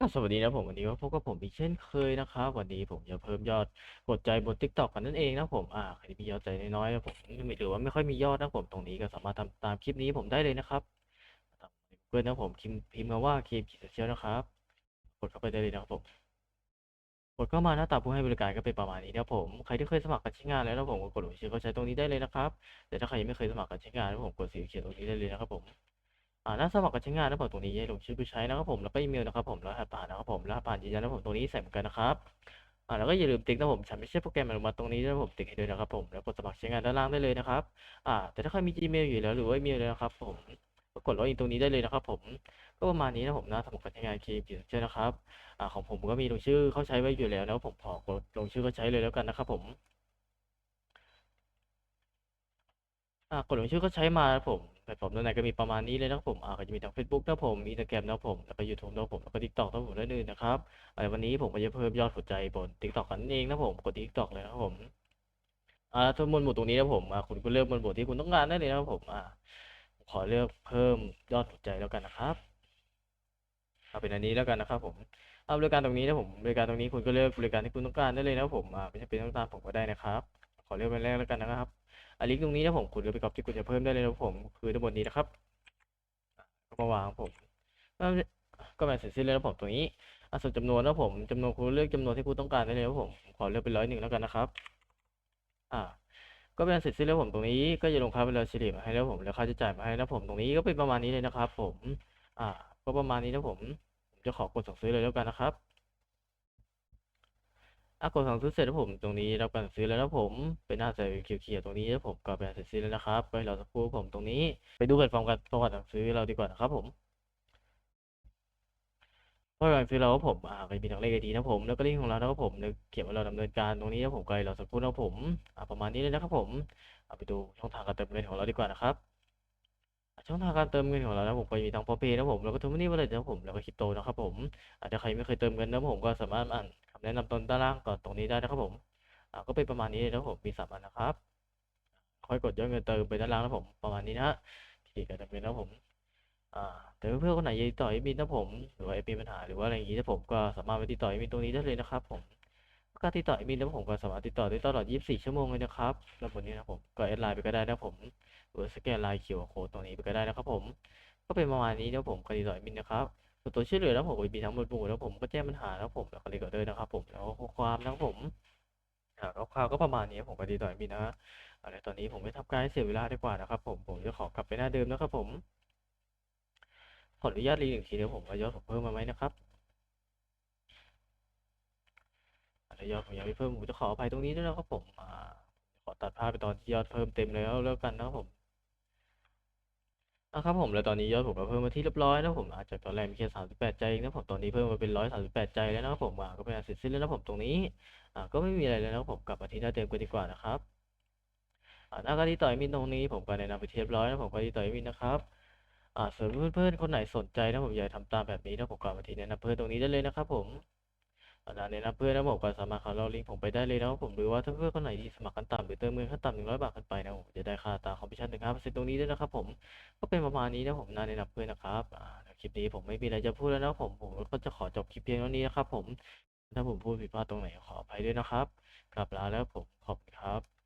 ก็สวัสดีนะผมวันนี้ก็พบกับผมอีกเช่นเคยนะครับวันนี้ผมจะเพิ่มยอดกดใจบน TikTok กันนั่นเองนะผมอ่าใครที่มียอดใจน้อยๆนะผมหรือว่าไม่ค่อยมียอดนะผมตรงนี้ก็สามารถทำตามคลิปนี้ผมได้เลยนะครับตามใน Google นะผมพิมพ์พิมพ์มาว่าเคมขีดเชียนะครับกดเข้าไปได้เลยนะครับผมกดเข้ามาหน้าตาผู้ให้บริการก็เป็นประมาณนี้นะครับผมใครที่เคยสมัครการใช้งานแล้วนะผมก็กดลงชื่อเข้าใช้ตรงนี้ได้เลยนะครับแต่ถ้าใครยังไม่เคยสมัครการใช้งานนะผมกดสีเขียวตรงนี้ได้เลยนะครับผม อ่าหน้าสมัครการใช้งานนะผมตรงนี้ให้ลงชื่อผู้ใช้นะครับผมแล้วก็อีเมลนะครับผมแล้วรหัสผ่านนะครับผมรหัสผ่านยืนยันนะผมตรงนี้ใส่เหมือนกันนะครับอ่าแล้วก็อย่าลืมติ๊กนะผมฉันไม่ใช่โปรแกรมอนุมัติตรงนี้นะผมติ๊กให้ด้วยนะครับผมแล้วกดสมัครใช้งานด้านล่างได้เลยนะครับอ่าแต่ถ้าใครมี Gmail อยู่แล้วหรือว่าอีเมลเลยนะครับผมก็กดล็อกอินตรงนี้ได้เลยนะครับผมก็ประมาณนี้นะผมหน้าสมัครการใช้งานคีย์ผิดเช่นนะครับอ่าของผมก็มีลงชื่อเข้าใช้ไว้อยู่แล้วนะผมขอกดลงชื่อเข้าใช้เลยแล้วกันนะครับผมอ่ากดลงชื่อก็ใช้มาผม แพลตฟอร์มด้านในก็มีประมาณนี้เลยนะครับผมอ่าก็จะมีทั้ง Facebook นะครับผมมี Instagram นะผม แล้วก็ YouTube นะผม แล้วก็ TikTok นะผมและอื่นนะครับอ่าวันนี้ผมก็จะเพิ่มยอดหัวใจบน TikTok กันนั่นเองนะผมกด TikTok เลยนะครับผมอ่าถ้าหมวดหมู่ตรงนี้นะผมอ่าคุณก็เลือกหมวดหมู่ที่คุณต้องการได้เลยนะครับผมอ่าขอเลือกเพิ่มยอดหัวใจแล้วกันนะครับเอาเป็นอันนี้แล้วกันนะครับผมเอาบริการตรงนี้นะผมบริการตรงนี้คุณก็เลือกบริการที่คุณต้องการได้เลยนะครับผมอ่าไม่จำเป็นต้องตามผมก็ได้นะครับ ขอเลือกเป็นแรกแล้วกันนะครับ อันลิงก์ตรงนี้นะผมคุณก็ไปก๊อปที่คุณจะเพิ่มได้เลยนะผมคือทั้งหมดนี้นะครับก็มาวางผมก็มาเสร็จสิ้นแล้วนะผมตรงนี้อส่วนจำนวนนะผมจำนวนคุณเลือกจำนวนที่คุณต้องการได้เลยนะผมขอเลือกเป็นร้อยหนึ่งแล้วกันนะครับ อ่า ก็เป็นเสร็จสิ้นแล้วผมตรงนี้ก็จะลงค่าเวลาเฉลี่ยมาให้แล้วผมแล้วค่าใช้จ่ายมาให้นะผมตรงนี้ก็เป็นประมาณนี้เลยนะครับ ผม อ่า ก็ประมาณนี้นะผม ผมจะขอกดสั่งซื้อเลยแล้วกันนะครับ อะกดสั่งซื้อเสร็จแล้วผมตรงนี้รับการสั่งซื้อแล้วนะผม เป็นหน้าจอเขียวๆตรงนี้แล้วผมก็เป็นอันเสร็จสิ้นแล้วนะครับก็ให้เราสักครู่ผมตรงนี้ ไปดูแพลตฟอร์มการประวัติสั่งซื้อเราดีกว่านะครับผมประวัติสั่งซื้อเราผมอ่าก็จะมีทั้งเลขไอดีนะผมแล้วก็ลิงก์ของเรานะครับผมแล้วเขียนว่าเราดำเนินการตรงนี้นะผมก็ให้เราสักครู่นะผมอ่าประมาณนี้เลยนะครับผมเอาไปดูช่องทางการเติมเงินของเราดีกว่านะครับช่องทางการเติมเงินของเรานะผมก็มีทั้งพอเพย์นะผมแล้วก็ทูมันนี่วอลเล็ตนะผมแล้วก็คริปโตนะครับผมอาจจะใครไม่เคยเติมเงินนะผมก็สามารถอ่านำแนะนำตอนด้านล่างก่อนตรงนี้ได้นะครับผมก็เป็นประมาณนี้นะครับผมมีสามอันนะครับ ค่อยกดยอดเงินเติมไปด้านล่างนะผมประมาณนี้นะฮะที่การดำเนินนะผมแต่เพื่อนๆคนไหนยากติดต่อเอมินนะผมหรือว่าเอมินปัญหาหรือว่าอะไรอย่างนี้นะผมก็สามารถไปติดต่อเอมินตรงนี้ได้เลยนะครับผมการติดต่อเอมินนะผมก็สามารถติดต่อได้ตลอด 24 ชั่วโมงเลยนะครับแล้ววันนี้นะผมก็แอดไลน์ไปก็ได้นะผมหรือสแกนไลน์เขียวโค้ดตรงนี้ไปก็ได้นะครับผมก็เป็นประมาณนี้นะผมการติดต่อเอมินนะครับ ส่วนตัวช่วยเหลือแล้วผมมีทั้งหมดหมู่แล้วผมก็แจ้งปัญหาแล้วผมแล้วก็เรียกออเดอร์นะครับผมแล้วข้อความนะครับผมอ่าคร่าวๆก็ประมาณนี้ผมก็ดีต่อมีนะอะไรตอนนี้ผมไม่ทำการให้เสียเวลาดีกว่านะครับ ผมผมจะขอกลับไปหน้าเดิมนะครับผมขออนุญาตรีหนึ่งทีเดี๋ยวผมว่ายอดผมเพิ่มมาไหมนะครับอะไรยอดผมยังไม่เพิ่มผมจะขออภัยตรงนี้ด้วยนะครับผมขอตัดภาพไปตอนที่ยอดเพิ่มเต็มแล้วแล้วกันนะครับผม นะครับผมแล้วตอนนี้ยอดผมก็เพิ่มมาที่เรียบร้อยนะผมอาจจะตอนแรกมีแค่สามสิบแปดใจเองนะผมตอนนี้เพิ่มมาเป็นร้อยสามสิบแปดใจแล้วนะครับผมอ่าก็เป็นอันเสร็จสิ้นแล้วนะผมตรงนี้อ่าก็ไม่มีอะไรเลยนะครับผมกลับมาที่หน้าเดิมกันดีกว่านะครับอ่าหน้าการที่ต่อยมินตรงนี้ผมก็แนะนำไปเทียบร้อยนะผมก็ที่ต่อยมินนะครับอ่าส่วนเพื่อนๆคนไหนสนใจนะผมอยากทำตามแบบนี้นะผมก็มาที่แนะนำเพื่อนตรงนี้ได้เลยนะครับผม อ่าแนะนำเพื่อนนะผมก็สามารถเข้าเราลิงก์ผมไปได้เลยนะผมหรือว่าถ้าเพื่อนคนไหนที่สมัครกันต่ำหรือเติมเงินขั้นต่ำหนึ่งร้อยบาทขึ้นไปนะผมจะได้ค่าตาคอมมิชชั่นถึงห้าเปอร์เซ็นต์ตรงนี้ด้วยนะครับผมก็เป็นประมาณนี้นะผมน่าแนะนำเพื่อนนะครับคลิปนี้ผมไม่มีอะไรจะพูดแล้วนะผมผมก็จะขอจบคลิปเพียงเท่านี้นะครับผมถ้าผมพูดผิดพลาดตรงไหนขออภัยด้วยนะครับกลับลาแล้วผมขอบคุณครับ